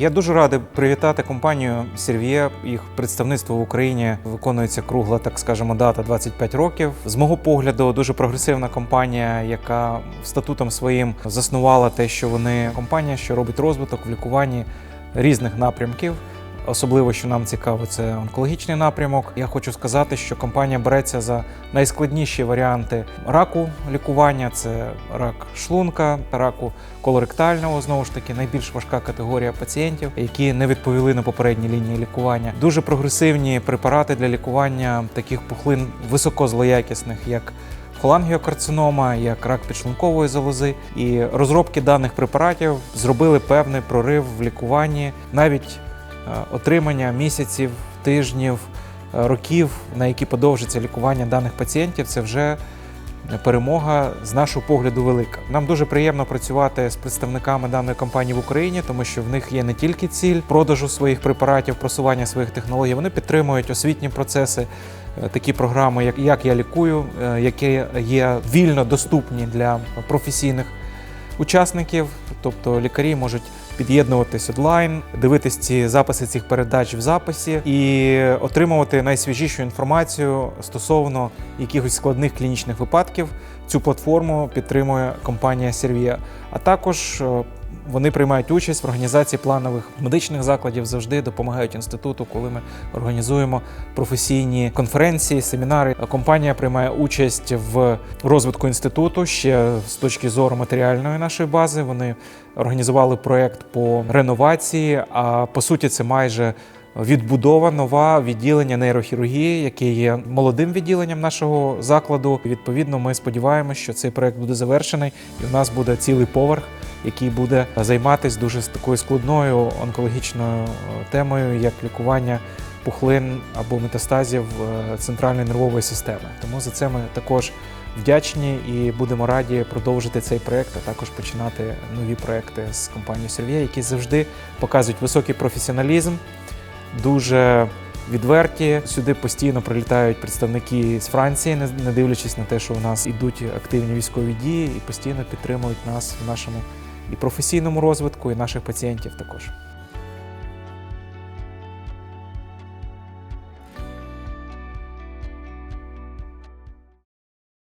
Я дуже радий привітати компанію Servier. Їх представництво в Україні виконується кругла, так скажемо, дата 25 років. З мого погляду, дуже прогресивна компанія, яка статутом своїм заснувала те, що вони компанія, що робить розвиток в лікуванні різних напрямків. Особливо, що нам цікаво, це онкологічний напрямок. Я хочу сказати, що компанія береться за найскладніші варіанти раку лікування: це рак шлунка, раку колоректального, знову ж таки, найбільш важка категорія пацієнтів, які не відповіли на попередні лінії лікування. Дуже прогресивні препарати для лікування таких пухлин високозлоякісних, як холангіокарцинома, як рак підшлункової залози. І розробки даних препаратів зробили певний прорив в лікуванні навіть отримання місяців, тижнів, е, років, на які подовжиться лікування даних пацієнтів, це вже перемога з нашого погляду велика. Нам дуже приємно працювати з представниками даної компанії в Україні, тому що в них є не тільки ціль продажу своїх препаратів, просування своїх технологій, вони підтримують освітні процеси. е, Такі програми, як як я лікую, е, які є вільно доступні для професійних учасників, тобто лікарі можуть під'єднуватись онлайн, дивитись ці записи цих передач в записі і отримувати найсвіжішу інформацію стосовно якихось складних клінічних випадків. Цю платформу підтримує компанія Сервія, А також е, вони приймають участь в організації планових медичних закладів, завжди допомагають інституту, коли ми організуємо професійні конференції, семінари. Компанія приймає участь в розвитку інституту ще з точки зору матеріальної нашої бази. Вони організували проект по реновації. А по суті, це майже відбудова нова відділення нейрохірургії, яке є молодим відділенням нашого закладу. Відповідно, ми сподіваємося, що цей проект буде завершений, і в нас буде цілий поверх, який буде займатися дуже такою складною онкологічною е, темою, як лікування пухлин або метастазів е, центральної нервової системи. Тому за це ми також вдячні і будемо раді продовжити цей проект, а також починати нові проекти з компанією Servier, які завжди показують високий професіоналізм, дуже відверті. Сюди постійно прилітають представники з Франції, не дивлячись на те, що у нас ідуть активні військові дії, і постійно підтримують нас в нашому і професійному розвитку, і наших пацієнтів також.